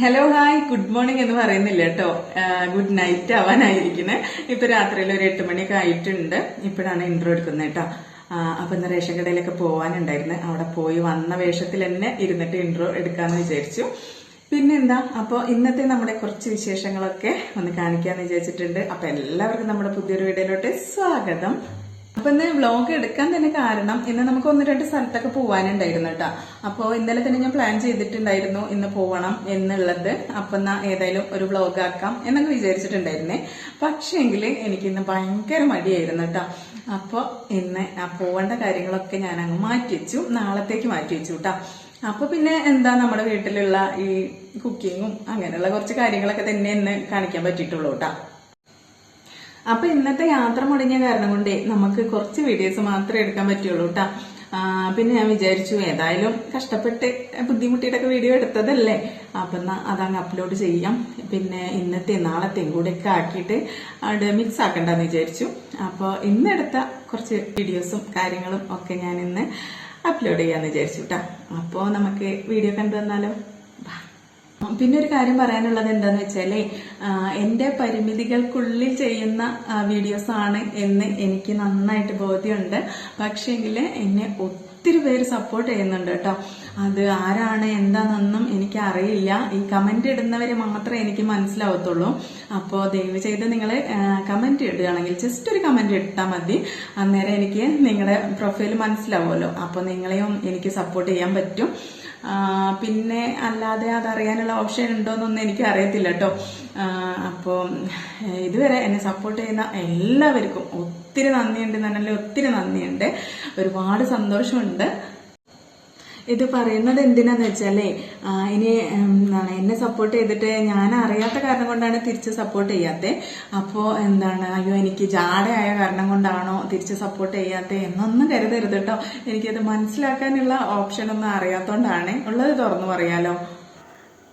Hello hi good morning എന്ന് പറയുന്നില്ല കേട്ടോ ഗുഡ് നൈറ്റ് ആവാനായിരിക്കണേ ഇപ്പൊ രാത്രിയിൽ ഒരു എട്ട് മണിയൊക്കെ ആയിട്ടുണ്ട്. ഇപ്പോഴാണ് ഇൻട്രോ എടുക്കുന്നത് കേട്ടോ അപ്പൊ ഇന്ന് റേഷൻ കടയിലൊക്കെ പോവാനുണ്ടായിരുന്നു. അവിടെ പോയി വന്ന വേഷത്തിൽ തന്നെ ഇരുന്നിട്ട് ഇൻട്രോ എടുക്കാന്ന് വിചാരിച്ചു. പിന്നെന്താ? അപ്പോൾ ഇന്നത്തെ നമ്മുടെ കുറച്ച് വിശേഷങ്ങളൊക്കെ ഒന്ന് കാണിക്കാന്ന് വിചാരിച്ചിട്ടുണ്ട്. അപ്പൊ എല്ലാവർക്കും നമ്മുടെ പുതിയൊരു വീഡിയോയിലോട്ട് സ്വാഗതം. അപ്പൊ ഇന്ന് വ്ലോഗ് എടുക്കാൻ തന്നെ കാരണം ഇന്ന് നമുക്ക് ഒന്ന് രണ്ട് സ്ഥലത്തൊക്കെ പോവാനുണ്ടായിരുന്നു കേട്ടോ. അപ്പോൾ ഇന്നലെ തന്നെ ഞാൻ പ്ലാൻ ചെയ്തിട്ടുണ്ടായിരുന്നു ഇന്ന് പോവണം എന്നുള്ളത്. അപ്പൊ എന്നാ ഏതായാലും ഒരു വ്ലോഗ് ആക്കാം എന്നൊക്കെ വിചാരിച്ചിട്ടുണ്ടായിരുന്നേ. പക്ഷേങ്കിൽ എനിക്ക് ഇന്ന് ഭയങ്കര മടിയായിരുന്നു കേട്ടോ. അപ്പോൾ ഇന്ന് ആ പോവേണ്ട കാര്യങ്ങളൊക്കെ ഞാൻ അങ്ങ് മാറ്റി വെച്ചു നാളത്തേക്ക് മാറ്റി വെച്ചു കേട്ടോ. അപ്പൊ പിന്നെ എന്താ നമ്മുടെ വീട്ടിലുള്ള ഈ കുക്കിങ്ങും അങ്ങനെയുള്ള കുറച്ച് കാര്യങ്ങളൊക്കെ തന്നെ ഇന്ന് കാണിക്കാൻ പറ്റിയിട്ടുള്ളൂ കേട്ടോ. അപ്പൊ ഇന്നത്തെ യാത്ര മുടങ്ങിയ കാരണം കൊണ്ടേ നമുക്ക് കുറച്ച് വീഡിയോസ് മാത്രമേ എടുക്കാൻ പറ്റുള്ളൂ കേട്ടാ പിന്നെ ഞാൻ വിചാരിച്ചു ഏതായാലും കഷ്ടപ്പെട്ട് ബുദ്ധിമുട്ടിയിട്ടൊക്കെ വീഡിയോ എടുത്തതല്ലേ? അപ്പൊ എന്നാ അതങ്ങ് അപ്ലോഡ് ചെയ്യാം. പിന്നെ ഇന്നത്തെ നാളത്തെയും കൂടെ ഒക്കെ ആക്കിയിട്ട് അവിടെ മിക്സ് ആക്കണ്ടെന്ന് വിചാരിച്ചു. അപ്പോൾ ഇന്നെടുത്ത കുറച്ച് വീഡിയോസും കാര്യങ്ങളും ഒക്കെ ഞാൻ ഇന്ന് അപ്ലോഡ് ചെയ്യാന്ന് വിചാരിച്ചു കേട്ടാ അപ്പോൾ നമുക്ക് വീഡിയോ കണ്ടു തന്നാലോ ബാ പിന്നെ ഒരു കാര്യം പറയാനുള്ളത് എന്താന്ന് വെച്ചാൽ എന്റെ പരിമിതികൾക്കുള്ളിൽ ചെയ്യുന്ന വീഡിയോസ് ആണ് എന്ന് എനിക്ക് നന്നായിട്ട് ബോധ്യമുണ്ട്. പക്ഷേങ്കിൽ എന്നെ ഒത്തിരി പേര് സപ്പോർട്ട് ചെയ്യുന്നുണ്ട് കേട്ടോ. അത് ആരാണ് എന്താണെന്നൊന്നും എനിക്ക് അറിയില്ല ഈ കമന്റ് ഇടുന്നവരെ മാത്രമേ എനിക്ക് മനസ്സിലാവത്തുള്ളൂ. അപ്പോ ദയവ് ചെയ്ത് നിങ്ങൾ കമന്റ് ഇടുകയാണെങ്കിൽ ജസ്റ്റ് ഒരു കമന്റ് ഇട്ടാൽ മതി. അന്നേരം എനിക്ക് നിങ്ങളുടെ പ്രൊഫൈൽ മനസ്സിലാവുമല്ലോ. അപ്പോൾ നിങ്ങളെയും എനിക്ക് സപ്പോർട്ട് ചെയ്യാൻ പറ്റും. പിന്നെ അല്ലാതെ അതറിയാനുള്ള ഓപ്ഷൻ ഉണ്ടോയെന്നൊന്നും എനിക്ക് അറിയത്തില്ല കേട്ടോ അപ്പോൾ ഇതുവരെ എന്നെ സപ്പോർട്ട് ചെയ്യുന്ന എല്ലാവർക്കും ഒത്തിരി നന്ദിയുണ്ട് എന്നല്ലേ ഒത്തിരി നന്ദിയുണ്ട്. ഒരുപാട് സന്തോഷമുണ്ട്. ഇത് പറയുന്നത് എന്തിനാന്ന് വെച്ചാലേ ഇനി എന്താണ് എന്നെ സപ്പോർട്ട് ചെയ്തിട്ട് ഞാൻ അറിയാത്ത കാരണം കൊണ്ടാണ് തിരിച്ച് സപ്പോർട്ട് ചെയ്യാത്തത് അപ്പോ എന്താണ് അയ്യോ എനിക്ക് ജാടയായ കാരണം കൊണ്ടാണോ തിരിച്ച് സപ്പോർട്ട് ചെയ്യാത്തത് എന്നൊന്നും കരുതരുത് കേട്ടോ എനിക്കത് മനസ്സിലാക്കാനുള്ള ഓപ്ഷൻ ഒന്നും അറിയാത്തോണ്ടാണ് ഉള്ളത് തുറന്നു പറയാലോ.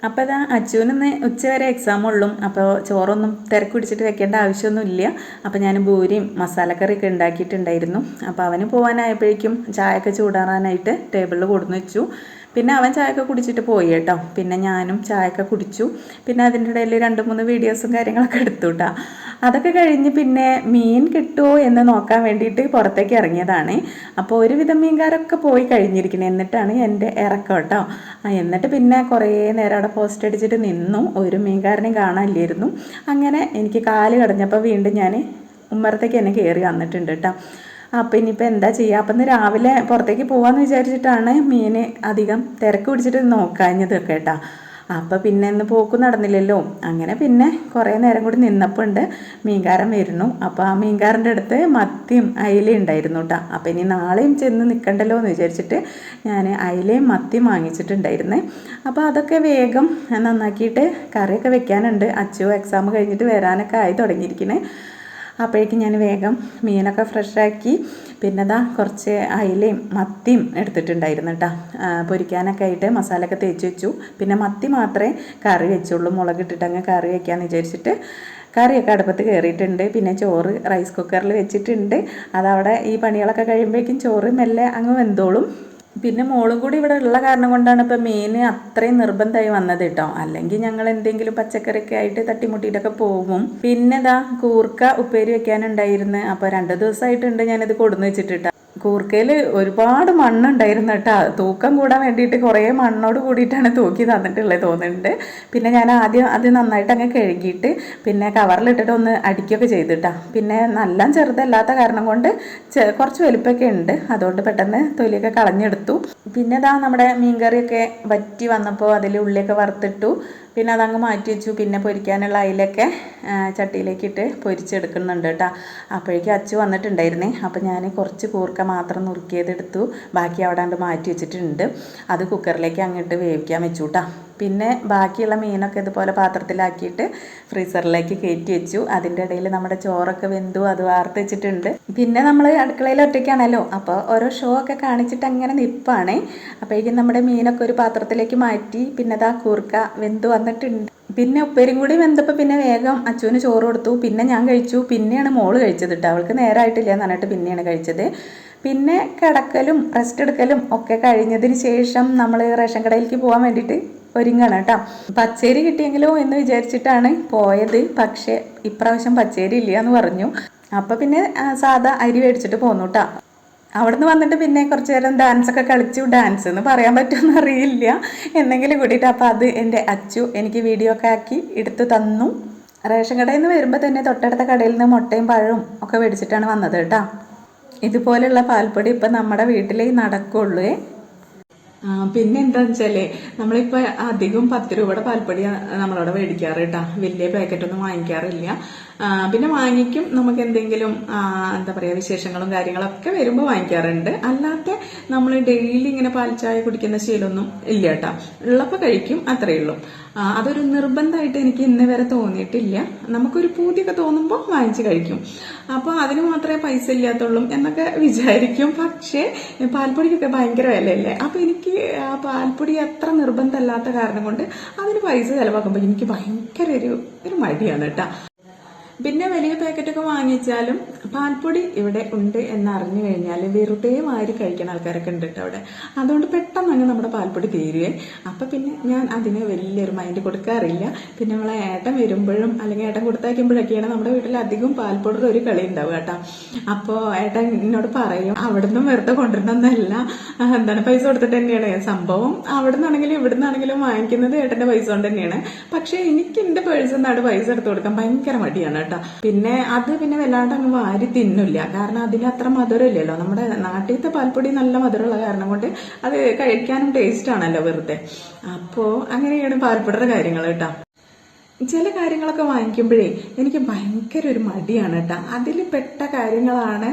അപ്പോൾ ഇതാ അച്ചുവിനിന്ന് ഉച്ചവരെ എക്സാം ഉള്ളും. അപ്പോൾ ചോറൊന്നും തിരക്ക് പിടിച്ചിട്ട് വെക്കേണ്ട ആവശ്യമൊന്നുമില്ല. അപ്പോൾ ഞാൻ ബൂരിയും മസാലക്കറിയൊക്കെ ഉണ്ടാക്കിയിട്ടുണ്ടായിരുന്നു. അപ്പോൾ അവന് പോകാനായപ്പോഴേക്കും ചായയൊക്കെ ചൂടാറാനായിട്ട് ടേബിളിൽ കൊടുന്നു വെച്ചു. പിന്നെ അവൻ ചായയൊക്കെ കുടിച്ചിട്ട് പോയി കേട്ടോ. പിന്നെ ഞാനും ചായയൊക്കെ കുടിച്ചു. പിന്നെ അതിന്റെ ഇടയിൽ രണ്ട് മൂന്ന് വീഡിയോസും കാര്യങ്ങളൊക്കെ എടുത്തു കേട്ടോ. അതൊക്കെ കഴിഞ്ഞ് പിന്നെ മീൻ കിട്ടുമോ എന്ന് നോക്കാൻ വേണ്ടിയിട്ട് പുറത്തേക്ക് ഇറങ്ങിയതാണ്. അപ്പോൾ ഒരുവിധം മീൻകാരൊക്കെ പോയി കഴിഞ്ഞിരിക്കണം. എന്നിട്ടാണ് എന്റെ ഇറക്കം കേട്ടോ. എന്നിട്ട് പിന്നെ കുറേ നേരം അവിടെ പോസ്റ്റ് അടിച്ചിട്ട് നിന്നു. ഒരു മീൻകാരനെയും കാണാനില്ലായിരുന്നു. അങ്ങനെ എനിക്ക് കാൽ കടഞ്ഞപ്പോൾ വീണ്ടും ഞാൻ ഉമ്മറത്തേക്ക് എന്നെ കയറി വന്നിട്ടുണ്ട് കേട്ടോ. അപ്പം ഇനിയിപ്പോൾ എന്താ ചെയ്യുക അപ്പം ഇന്ന് രാവിലെ പുറത്തേക്ക് പോകാമെന്ന് വിചാരിച്ചിട്ടാണ് മീൻ അധികം തിരക്ക് പിടിച്ചിട്ട് നോക്കാഞ്ഞത് കേട്ടോ. അപ്പം പിന്നെ ഇന്ന് പോക്ക് നടന്നില്ലല്ലോ. അങ്ങനെ പിന്നെ കുറേ നേരം കൂടി നിന്നപ്പോൾ ഉണ്ട് മീൻകാരൻ വരുന്നു. അപ്പോൾ ആ മീൻകാരന്റെ അടുത്ത് മത്തിയും അയിലയും ഉണ്ടായിരുന്നു കേട്ടോ അപ്പോൾ ഇനി നാളെയും ചെന്ന് നിൽക്കണ്ടല്ലോ എന്ന് വിചാരിച്ചിട്ട് ഞാൻ അയിലയും മത്തിയും വാങ്ങിച്ചിട്ടുണ്ടായിരുന്നേ. അപ്പോൾ അതൊക്കെ വേഗം നന്നാക്കിയിട്ട് കറിയൊക്കെ വെക്കാനുണ്ട്. അച്ചു എക്സാം കഴിഞ്ഞിട്ട് വരാനൊക്കെ ആയി തുടങ്ങിയിരിക്കണേ. അപ്പോഴേക്കും ഞാൻ വേഗം മീനൊക്കെ ഫ്രഷാക്കി. പിന്നെ ദാ കുറച്ച് അയിലയും മത്തിയും എടുത്തിട്ടുണ്ടായിരുന്നു കേട്ടോ പൊരിക്കാനൊക്കെ ആയിട്ട് മസാലയൊക്കെ തേച്ച് വെച്ചു. പിന്നെ മത്തി മാത്രമേ കറി വെച്ചുള്ളൂ. മുളകിട്ടിട്ട് അങ്ങ് കറി വയ്ക്കാമെന്ന് വിചാരിച്ചിട്ട് കറിയൊക്കെ അടുപ്പത്ത് കയറിയിട്ടുണ്ട് പിന്നെ ചോറ് റൈസ് കുക്കറിൽ വെച്ചിട്ടുണ്ട്. അതവിടെ ഈ പണികളൊക്കെ കഴിയുമ്പോഴേക്കും ചോറ് മെല്ലെ അങ്ങ് വെന്തോളും. പിന്നെ മോളും കൂടി ഇവിടെ ഉള്ള കാരണം കൊണ്ടാണ് ഇപ്പം മീൻ അത്രയും നിർബന്ധമായി വന്നത് കേട്ടോ. അല്ലെങ്കിൽ ഞങ്ങൾ എന്തെങ്കിലും പച്ചക്കറിയൊക്കെ ആയിട്ട് തട്ടിമുട്ടിയിട്ടൊക്കെ പോകും. പിന്നെ ഇതാ കൂർക്ക ഉപ്പേരി വെക്കാനുണ്ടായിരുന്നു. അപ്പോൾ രണ്ട് ദിവസമായിട്ടുണ്ട് ഞാനിത് കൊടുന്ന് വെച്ചിട്ടിട്ടാ കൂർക്കയിൽ ഒരുപാട് മണ്ണുണ്ടായിരുന്നു കേട്ടോ. തൂക്കം കൂടാൻ വേണ്ടിയിട്ട് കുറേ മണ്ണോട് കൂടിയിട്ടാണ് തൂക്കി തന്നിട്ടുള്ളത് തോന്നുന്നുണ്ട്. പിന്നെ ഞാൻ ആദ്യം അത് നന്നായിട്ട് അങ്ങ് കഴുകിയിട്ട് പിന്നെ കവറിലിട്ടിട്ട് ഒന്ന് അടിക്കുകയൊക്കെ ചെയ്തിട്ടാ പിന്നെ നല്ല ചെറുതല്ലാത്ത കാരണം കൊണ്ട് കുറച്ച് വലുപ്പമൊക്കെ ഉണ്ട്. അതുകൊണ്ട് പെട്ടെന്ന് തൊലിയൊക്കെ കളഞ്ഞെടുത്തു. പിന്നെ ഇതാ നമ്മുടെ മീൻകറിയൊക്കെ വറ്റി വന്നപ്പോൾ അതിൽ ഉള്ളിയൊക്കെ വറുത്തിട്ടു. പിന്നെ അതങ്ങ് മാറ്റി വെച്ചു. പിന്നെ പൊരിക്കാനുള്ള അയിലൊക്കെ ചട്ടിയിലേക്കിട്ട് പൊരിച്ചെടുക്കുന്നുണ്ട് കേട്ടോ. അപ്പോഴേക്കും അച്ചു വന്നിട്ടുണ്ടായിരുന്നേ. അപ്പോൾ ഞാൻ കുറച്ച് കൂർക്ക മാത്രം നുറുക്കിയതെടുത്തു ബാക്കി അവിടെ മാറ്റി വെച്ചിട്ടുണ്ട്. അത് കുക്കറിലേക്ക് അങ്ങോട്ട് വേവിക്കാൻ വെച്ചു കേട്ടോ. പിന്നെ ബാക്കിയുള്ള മീനൊക്കെ ഇതുപോലെ പാത്രത്തിലാക്കിയിട്ട് ഫ്രീസറിലേക്ക് കയറ്റി വെച്ചു. അതിന്റെ ഇടയിൽ നമ്മുടെ ചോറൊക്കെ വെന്തു അത് വാർത്ത് വെച്ചിട്ടുണ്ട്. പിന്നെ നമ്മൾ അടുക്കളയിൽ ഒറ്റയ്ക്കാണല്ലോ. അപ്പോൾ ഓരോ ഷോ ഒക്കെ കാണിച്ചിട്ട് അങ്ങനെ നിപ്പാണ്. അപ്പോഴേക്കും നമ്മുടെ മീനൊക്കെ ഒരു പാത്രത്തിലേക്ക് മാറ്റി പിന്നെ അതാ കൂർക്ക വെന്തു വന്നിട്ടുണ്ട്. പിന്നെ ഉപ്പേരും കൂടി വെന്തപ്പോൾ പിന്നെ വേഗം അച്ചുവിന് ചോറ് കൊടുത്തു. പിന്നെ ഞാൻ കഴിച്ചു. പിന്നെയാണ് മോൾ കഴിച്ചത് കേട്ടോ അവൾക്ക് നേരമായിട്ടില്ല എന്ന് പറഞ്ഞിട്ട് പിന്നെയാണ് കഴിച്ചത്. പിന്നെ കിടക്കലും റെസ്റ്റ് എടുക്കലും ഒക്കെ കഴിഞ്ഞതിന് ശേഷം നമ്മൾ റേഷൻ കടയിലേക്ക് പോകാൻ വേണ്ടിയിട്ട് ഒരുങ്ങണം കേട്ടോ. പച്ചേരി കിട്ടിയെങ്കിലും എന്ന് വിചാരിച്ചിട്ടാണ് പോയത്. പക്ഷേ ഇപ്രാവശ്യം പച്ചേരി ഇല്ല എന്ന് പറഞ്ഞു. അപ്പം പിന്നെ സാധാ അരി മേടിച്ചിട്ട് പോന്നു കേട്ടോ അവിടുന്ന് വന്നിട്ട് പിന്നെ കുറച്ച് നേരം ഡാൻസ് ഒക്കെ കളിച്ചു. ഡാൻസ് എന്ന് പറയാൻ പറ്റുമെന്ന് അറിയില്ല എന്നെങ്കിലും കൂടിയിട്ട് അപ്പോൾ അത് എന്റെ അച്ചു എനിക്ക് വീഡിയോ ഒക്കെ ആക്കി എടുത്തു തന്നു. റേഷൻ കടയിൽ നിന്ന് വരുമ്പോൾ തന്നെ തൊട്ടടുത്ത കടയിൽ നിന്ന് മുട്ടയും പഴവും ഒക്കെ മേടിച്ചിട്ടാണ് വന്നത് കേട്ടോ ഇതുപോലെയുള്ള പാൽപ്പൊടി ഇപ്പം നമ്മുടെ വീട്ടിലേ നടക്കുള്ളൂ. പിന്നെ എന്താന്ന് വെച്ചാൽ നമ്മളിപ്പോ അധികം പത്ത് രൂപയുടെ പാൽപ്പൊടി നമ്മളവിടെ മേടിക്കാറ് കേട്ടാ വലിയ പാക്കറ്റൊന്നും വാങ്ങിക്കാറില്ല. പിന്നെ വാങ്ങിക്കും. നമുക്ക് എന്തെങ്കിലും എന്താ പറയുക വിശേഷങ്ങളും കാര്യങ്ങളൊക്കെ വരുമ്പോൾ വാങ്ങിക്കാറുണ്ട്. അല്ലാത്ത നമ്മൾ ഡെയിലി ഇങ്ങനെ പാൽ ചായ കുടിക്കുന്ന ശീലമൊന്നും ഇല്ല കേട്ടോ. ഉള്ളപ്പോൾ കഴിക്കും അത്രയേ ഉള്ളൂ. അതൊരു നിർബന്ധമായിട്ട് എനിക്ക് ഇന്ന് വരെ തോന്നിയിട്ടില്ല. നമുക്കൊരു പൂതിയൊക്കെ തോന്നുമ്പോൾ വാങ്ങിച്ച് കഴിക്കും. അപ്പോൾ അതിന് മാത്രമേ പൈസ ഇല്ലാത്തുള്ളൂ എന്നൊക്കെ വിചാരിക്കും. പക്ഷേ പാൽപ്പൊടിക്കൊക്കെ ഭയങ്കര വിലയല്ലേ? അപ്പോൾ എനിക്ക് ആ പാൽപ്പൊടി അത്ര നിർബന്ധമല്ലാത്ത കാരണം കൊണ്ട് അതിന് പൈസ ചിലവാക്കുമ്പോൾ എനിക്ക് ഭയങ്കര ഒരു ഒരു മടിയാണ് കേട്ടാ. പിന്നെ വലിയ പാക്കറ്റൊക്കെ വാങ്ങിച്ചാലും പാൽപ്പൊടി ഇവിടെ ഉണ്ട് എന്ന് അറിഞ്ഞു കഴിഞ്ഞാൽ വെറുതെ വാരി കഴിക്കുന്ന ആൾക്കാരൊക്കെ ഉണ്ട് കേട്ടോ അവിടെ. അതുകൊണ്ട് പെട്ടെന്ന് അങ്ങ് നമ്മുടെ പാൽപ്പൊടി തീരുവേ. അപ്പം പിന്നെ ഞാൻ അതിന് വലിയൊരു മൈൻഡ് കൊടുക്കാറില്ല. പിന്നെ നമ്മളെ ഏട്ടൻ വരുമ്പോഴും അല്ലെങ്കിൽ ഏട്ടൻ കൊടുത്തയക്കുമ്പോഴൊക്കെയാണ് നമ്മുടെ വീട്ടിൽ അധികം പാൽപ്പൊടിയുടെ ഒരു കളി ഉണ്ടാവുക കേട്ടോ. അപ്പോൾ ഏട്ടൻ എന്നോട് പറയും അവിടുന്ന് വെറുതെ കൊണ്ടുവരണമെന്നല്ല എന്താണ് പൈസ കൊടുത്തിട്ട് തന്നെയാണ്. സംഭവം അവിടെ നിന്നാണെങ്കിലും ഇവിടെ നിന്നാണെങ്കിലും വാങ്ങിക്കുന്നത് ഏട്ടന്റെ പൈസ കൊണ്ട് തന്നെയാണ്. പക്ഷേ എനിക്ക് എന്റെ പേഴ്സിൽ നിന്നാണ് പൈസ എടുത്ത് കൊടുക്കാൻ ഭയങ്കര മടിയാണ് കേട്ടോ പിന്നെ അത് പിന്നെ വല്ലാണ്ട് അങ്ങ് വാരി തിന്നില്ല. കാരണം അതിന് അത്ര മധുരമില്ലല്ലോ. നമ്മുടെ നാട്ടിലത്തെ പാൽപ്പൊടി നല്ല മധുരമുള്ള കാരണം കൊണ്ട് അത് കഴിക്കാനും ടേസ്റ്റ് ആണല്ലോ വെറുതെ. അപ്പോ അങ്ങനെയാണ് പാൽപ്പൊടിയുടെ കാര്യങ്ങൾ കേട്ടോ. ചില കാര്യങ്ങളൊക്കെ വാങ്ങിക്കുമ്പോഴേ എനിക്ക് ഭയങ്കര ഒരു മടിയാണ് കേട്ടോ. അതിൽ പെട്ട കാര്യങ്ങളാണ്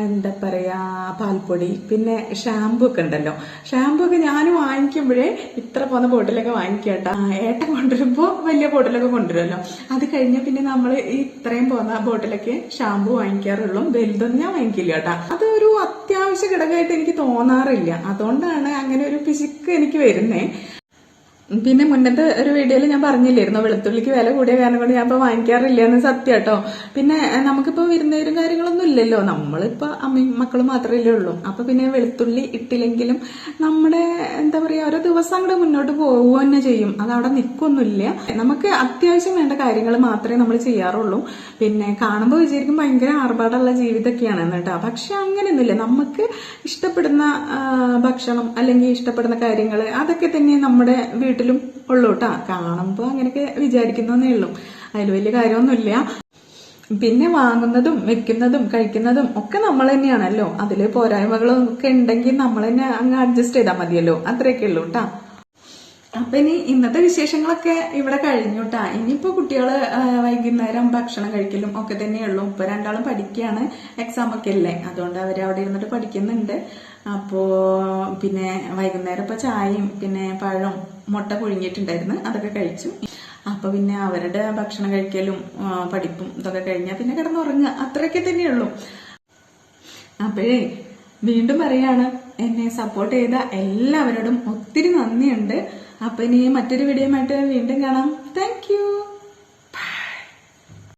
എന്താ പറയാ പാൽപ്പൊടി പിന്നെ ഷാമ്പു ഒക്കെ ഉണ്ടല്ലോ. ഷാമ്പു ഒക്കെ ഞാൻ വാങ്ങിക്കുമ്പോഴേ ഇത്ര പോന്ന ബോട്ടിലൊക്കെ വാങ്ങിക്കുക കേട്ടോ. ഏട്ടൻ കൊണ്ടുവരുമ്പോൾ വലിയ ബോട്ടിലൊക്കെ കൊണ്ടുവരുമല്ലോ. അത് കഴിഞ്ഞ പിന്നെ നമ്മൾ ഇത്രയും പോന്ന ബോട്ടിലൊക്കെ ഷാമ്പു വാങ്ങിക്കാറുള്ളൂ. വലുതൊന്നും ഞാൻ വാങ്ങിക്കില്ല കേട്ടോ. അതൊരു അത്യാവശ്യ ഘടകമായിട്ട് എനിക്ക് തോന്നാറില്ല. അതുകൊണ്ടാണ് അങ്ങനെ ഒരു പിശുക്ക് എനിക്ക് വരുന്നേ. പിന്നെ മുന്നത്തെ ഒരു വീഡിയോയിൽ ഞാൻ പറഞ്ഞില്ലായിരുന്നു വെളുത്തുള്ളിക്ക് വില കൂടിയ കാരണം കൊണ്ട് ഞാൻ ഇപ്പൊ വാങ്ങിക്കാറില്ല എന്ന് സത്യം കേട്ടോ പിന്നെ നമുക്കിപ്പോ വിരുന്നേരും കാര്യങ്ങളൊന്നും ഇല്ലല്ലോ. നമ്മളിപ്പോ അമ്മയും മക്കളും മാത്രമല്ലേ ഉള്ളൂ. അപ്പൊ പിന്നെ വെളുത്തുള്ളി ഇട്ടില്ലെങ്കിലും നമ്മുടെ എന്താ പറയാ ഓരോ ദിവസം അങ്ങോട്ട് മുന്നോട്ട് പോകുക തന്നെ ചെയ്യും. അത് അവിടെ നിൽക്കൊന്നുമില്ല നമുക്ക് അത്യാവശ്യം വേണ്ട കാര്യങ്ങൾ മാത്രമേ നമ്മൾ ചെയ്യാറുള്ളൂ. പിന്നെ കാണുമ്പോൾ വിചാരിക്കും ഭയങ്കര ആർഭാടമുള്ള ജീവിതമൊക്കെയാണ് കേട്ടോ. പക്ഷെ അങ്ങനെയൊന്നുമില്ല. നമുക്ക് ഇഷ്ടപ്പെടുന്ന ഭക്ഷണം അല്ലെങ്കിൽ ഇഷ്ടപ്പെടുന്ന കാര്യങ്ങൾ അതൊക്കെ തന്നെ നമ്മുടെ വീട്ടിലും ഉള്ളൂ കേട്ടോ കാണുമ്പോൾ അങ്ങനെയൊക്കെ വിചാരിക്കുന്നേ ഉള്ളൂ. അതിൽ വലിയ കാര്യമൊന്നുമില്ല. പിന്നെ വാങ്ങുന്നതും വെക്കുന്നതും കഴിക്കുന്നതും ഒക്കെ നമ്മൾ തന്നെയാണല്ലോ. അതിൽ പോരായ്മകളും ഒക്കെ ഉണ്ടെങ്കിൽ നമ്മൾ തന്നെ അങ്ങ് അഡ്ജസ്റ്റ് ചെയ്താൽ മതിയല്ലോ. അത്രയൊക്കെ ഉള്ളൂ കേട്ടാ അപ്പൊ ഇനി ഇന്നത്തെ വിശേഷങ്ങളൊക്കെ ഇവിടെ കഴിഞ്ഞു കേട്ടാ ഇനിയിപ്പോ കുട്ടികൾ വൈകുന്നേരം ഭക്ഷണം കഴിക്കലും ഒക്കെ തന്നെയുള്ളൂ ഇപ്പൊ രണ്ടാളും പഠിക്കുകയാണ്. എക്സാം ഒക്കെ അല്ലേ? അതുകൊണ്ട് അവർ അവിടെ ഇരുന്നിട്ട് പഠിക്കുന്നുണ്ട്. അപ്പോ പിന്നെ വൈകുന്നേരം ഇപ്പൊ ചായയും പിന്നെ പഴവും മുട്ട പുഴുങ്ങിയിട്ടുണ്ടായിരുന്നു. അതൊക്കെ കഴിച്ചു. അപ്പൊ പിന്നെ അവരുടെ ഭക്ഷണം കഴിക്കലും പഠിപ്പും ഇതൊക്കെ കഴിഞ്ഞാൽ പിന്നെ കിടന്നുറങ്ങുക. അത്രയൊക്കെ തന്നെയുള്ളൂ. അപ്പോഴേ വീണ്ടും പറയാണ് എന്നെ സപ്പോർട്ട് ചെയ്ത എല്ലാവരോടും ഒത്തിരി നന്ദിയുണ്ട്. അപ്പൊ ഇനി മറ്റൊരു വീഡിയോയുമായിട്ട് വീണ്ടും കാണാം. താങ്ക്